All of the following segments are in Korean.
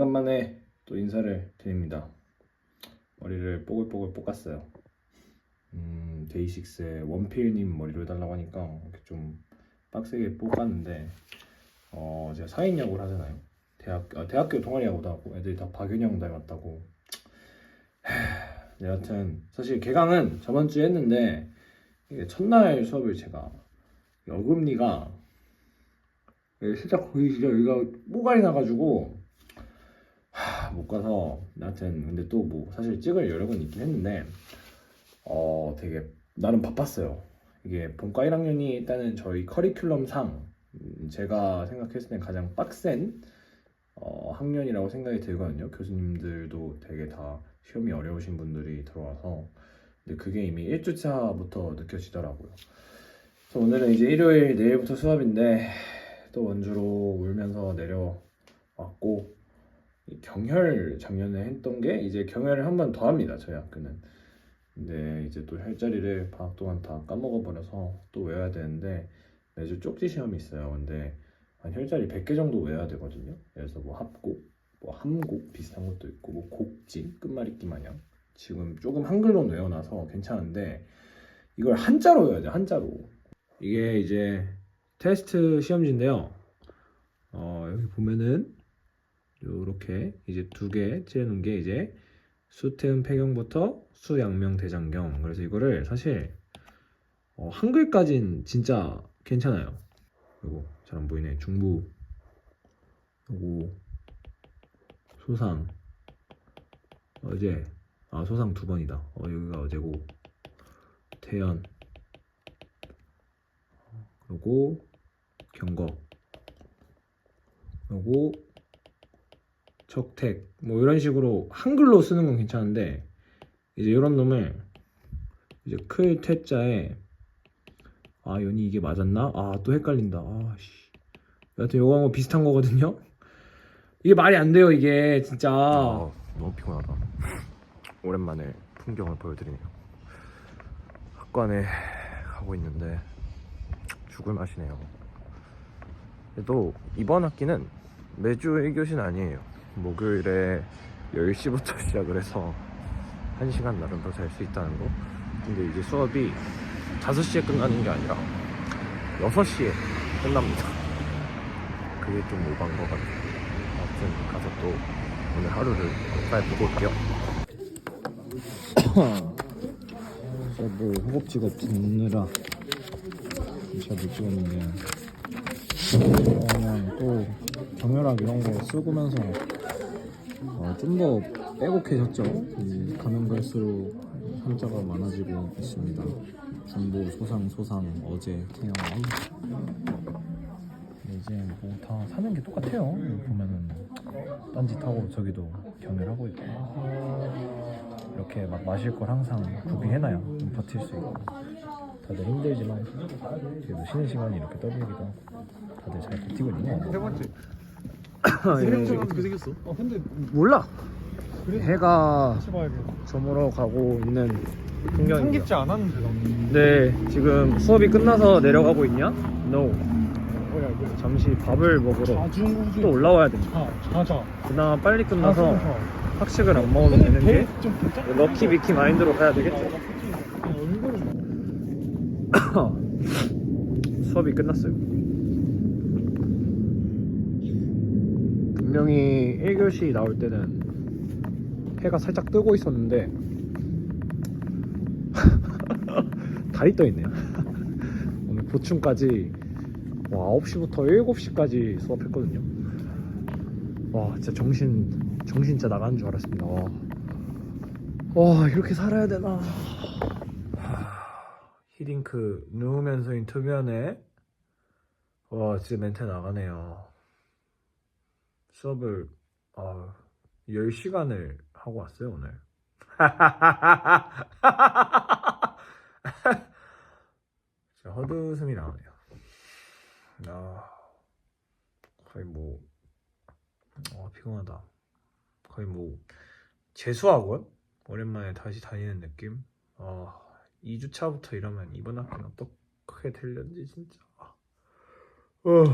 오래간만에 또 인사를 드립니다. 머리를 뽀글뽀글 볶았어요. 음, 데이식스의 원필님 머리로 해달라고 하니까 이렇게 좀 빡세게 볶았는데 어, 제가 사인 야구를 하잖아요. 대학, 아, 대학교 동아리 야구도 하고 애들이 다 박윤영 닮았다고. 하, 네, 여하튼 사실 개강은 저번 주에 했는데 이게 첫날 수업을 제가 이 어금니가 예, 살짝 보이시죠? 여기가 뽀갈이 나가지고 하, 못 가서 여하튼 근데 또 뭐 사실 찍을 여력은 있긴 했는데 어 되게 나름 바빴어요. 이게 본과 1학년이 일단은 저희 커리큘럼상 음, 제가 생각했을 땐 가장 빡센 어, 학년이라고 생각이 들거든요. 교수님들도 되게 다 시험이 어려우신 분들이 들어와서 근데 그게 이미 1주차부터 느껴지더라고요. 그래서 오늘은 이제 일요일 내일부터 수업인데 또 원주로 울면서 내려왔고 이 경혈 작년에 했던 게 이제 경혈을 한 번 더 합니다. 저희 학교는. 근데 이제 또 혈자리를 방학 동안 다 까먹어 버려서 또 외워야 되는데 매주 쪽지 시험이 있어요. 근데 한 혈자리 100개 정도 외워야 되거든요. 그래서 뭐 합곡, 뭐 함곡 비슷한 것도 있고 뭐 곡진, 끝말잇기 마냥 지금 조금 한글로 외워놔서 괜찮은데 이걸 한자로 외워야 돼. 한자로. 이게 이제 테스트 시험지인데요. 어, 여기 보면은 요렇게 이제 두개 째는 게 이제 수태음 폐경부터 수양명 대장경. 그래서 이거를 사실 어, 한글까진 진짜 괜찮아요. 그리고 잘 안 보이네. 중부 요거 소상 어제 아 소상 두 번이다. 어 여기가 어제고 태연 그리고 경거 그리고 적택 뭐 이런 식으로 한글로 쓰는 건 괜찮은데 이제 이런 놈을 이제 클 태자에 아 연이 이게 맞았나? 아 또 헷갈린다. 아씨. 여하튼 요거 뭐 비슷한 거거든요. 이게 말이 안 돼요 이게 진짜. 아, 너무 피곤하다. 오랜만에 풍경을 보여드리네요. 학관에 가고 있는데 죽을 맛이네요. 그래도 이번 학기는 매주 1교시는 아니에요. 목요일에 10시부터 시작을 해서 1시간 나름 더 잘 수 있다는 거. 근데 이제 수업이 5시에 끝나는 게 아니라 6시에 끝납니다. 그게 좀 오반 것 같아요. 아무튼 가서 또 오늘 하루를 잘 보고 올게요. 저뭐 허겁지겁 듣느라 잘못 찍었는데 어, 그냥 또 경혈학 이런 거 쓰고면서 어, 좀더 빼곡해졌죠. 이 가면 갈수록 한자가 많아지고 있습니다. 중보, 소상, 소상, 어제, 태양. 근데 이제 뭐 다 사는 게 똑같아요. 여기 보면은 딴짓하고 저기도 경혈하고 있고 이렇게 막 마실 걸 항상 구비해놔요. 좀 버틸 수 있고 다들 힘들지만 그래도 쉬는 시간이 이렇게 떠들기도 하고 다들 잘 버티고 있는 거 같아요. 세 번째. 예, 세령제가 어떻게 생겼어? 어 근데 몰라. 그래? 해가 같이 봐야 돼. 저물어 가고 있는 풍경입니다. 삼깁지 않았는데 나. 네, 지금 수업이 끝나서 내려가고 있냐? No. 뭐야 이거. 잠시 밥을 먹으러 자중우주. 또 올라와야 돼. 자 자자. 그나마 빨리 끝나서. 학식을 안 먹으면 되는 게. 럭키 비키 마인드로 가야 되겠죠. 얼굴은 수업이 끝났어요. 분명히 1교시 나올 때는 해가 살짝 뜨고 있었는데 달이 떠 있네요. 오늘 보충까지 와 9시부터 7시까지 수업했거든요. 와 진짜 정신 정신 진짜 나가는 줄 알았습니다. 와, 와 이렇게 살아야 되나? 히딩크 누우면서 인터뷰하네. 와 진짜 멘트 나가네요. 수업을 아 10시간을 하고 왔어요 오늘. 헛웃음이 나오네요. 아 거의 뭐 아, 피곤하다. 거의 뭐 재수학원 오랜만에 다시 다니는 느낌. 아 2주차부터 이러면 이번 학기는 어떻게 될련지 진짜. 어.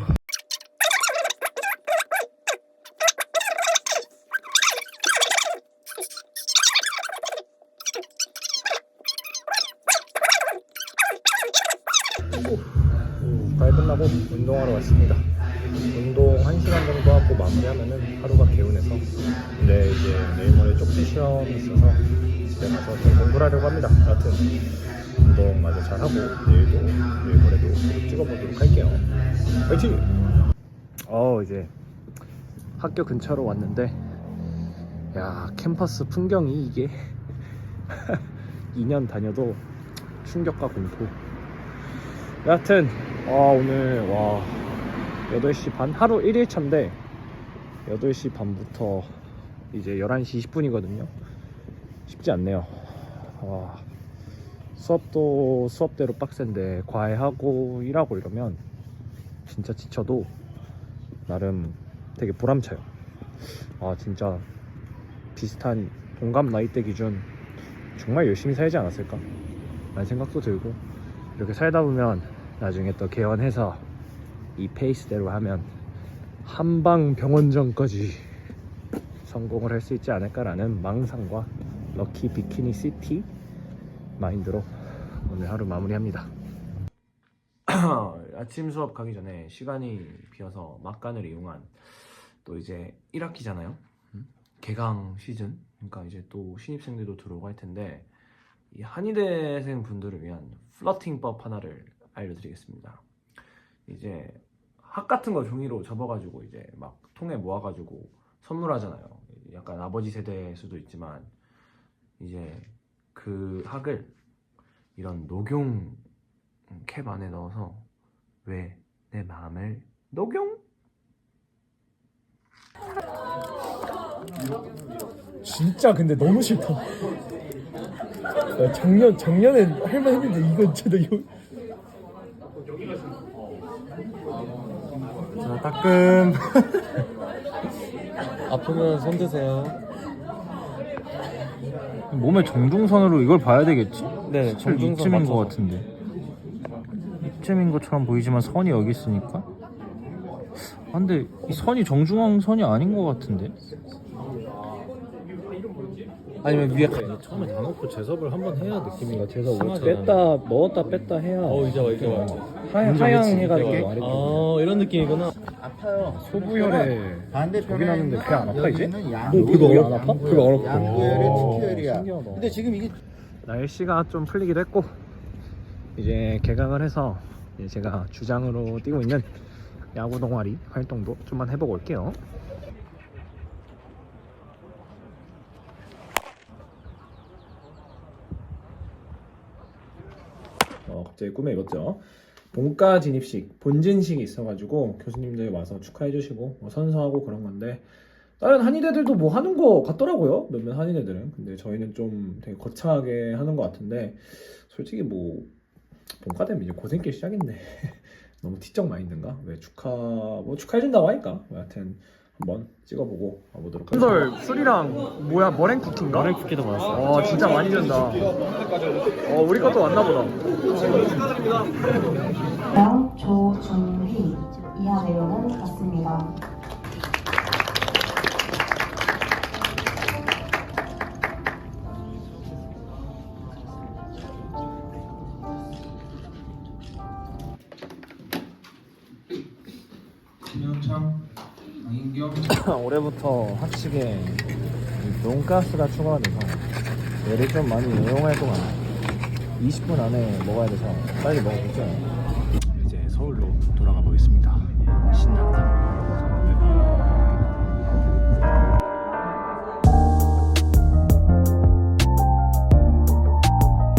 퇴근하고 운동하러 왔습니다. 운동 1시간 정도 하고 마무리하면은 하루가 개운해서 근데 이제 내일 모레 쪽지 시험이 있어서 집에 가서 좀 공부를 하려고 합니다. 여하튼 운동 마저 잘하고 내일도 내일 모레도 찍어보도록 할게요. 화이팅! 어 이제 학교 근처로 왔는데 야 캠퍼스 풍경이 이게 2년 다녀도 충격과 공포 여하튼 와 오늘 와 8시 반 하루 1일차인데 8시 반부터 이제 11시 20분이거든요. 쉽지 않네요. 와 수업도 수업대로 빡센데 과외하고 일하고 이러면 진짜 지쳐도 나름 되게 보람차요. 아 진짜 비슷한 동갑 나이대 기준 정말 열심히 살지 않았을까? 라는 생각도 들고 이렇게 살다 보면 나중에 또 개원해서 이 페이스대로 하면 한방 병원전까지 성공을 할 수 있지 않을까라는 망상과 럭키 비키니 시티 마인드로 오늘 하루 마무리합니다. 아침 수업 가기 전에 시간이 비어서 막간을 이용한 또 이제 1학기잖아요. 개강 시즌. 그러니까 이제 또 신입생들도 할 텐데 이 한의대생 분들을 위한 플러팅법 하나를 알려드리겠습니다. 이제 학 같은 거 종이로 접어가지고 이제 막 통에 모아가지고 선물하잖아요. 약간 아버지 세대일 수도 있지만 이제 그 학을 이런 녹용 캡 안에 넣어서 왜 내 마음을 녹용? 진짜 근데 너무 싫다. 야, 작년 작년에 할만 했는데 이건 진짜 이 따끔. 아프면 손 드세요. 몸의 정중선으로 이걸 봐야 되겠지? 네 사실 이쯤인 것 같은데. 이쯤인 것처럼 보이지만 선이 여기 있으니까? 아, 근데 이 선이 정중앙 선이 아닌 것 같은데? 아니면 위에 처음에 다 넣고 제섭을 한번 해야 느낌이가? 제섭 상하지 뺐다 넣었다 뺐다 해야 어 이제 와 이제 와. 하양, 하양 해가지고 아래 아 이런 느낌이구나 소부혈에 반대편에 나는데 배안 아파 이제? 여기는 양- 뭐 그거 안 아파? 그거 안 아파? 양구열의 오, 특혈이야. 신기하다. 근데 지금 이게 날씨가 좀 풀리기도 했고 이제 개강을 해서 이제 제가 주장으로 뛰고 있는 야구 동아리 활동도 좀만 해보고 올게요. 어, 갑자기 꿈에 이뤘죠. 본과 진입식, 본진식이 있어가지고 교수님들 와서 축하해주시고 뭐 선서하고 그런 건데 다른 한의대들도 뭐 하는 거 같더라고요. 몇몇 한의대들은. 근데 저희는 좀 되게 거창하게 하는 것 같은데 솔직히 뭐 본과 되면 이제 고생길 시작인데 너무 티적 마인드인가? 왜 축하 뭐 축하해준다고 하니까 뭐 여하튼 한번 찍어보고 와보도록 하겠습니다. 한솔 술이랑 뭐야 머랭 쿠키인가? 머랭 쿠키도 많았어. 어 진짜 많이 준다. 어 우리 것도 왔나 보다. 명 조준휘 이하 내용은 같습니다. 올해부터 학식에 논가스가 추가가 돼서 얘를 좀 많이 이용할 것 같아요. 20분 안에 먹어야 돼서 빨리 먹어보죠. 이제 서울로 돌아가 보겠습니다. 신나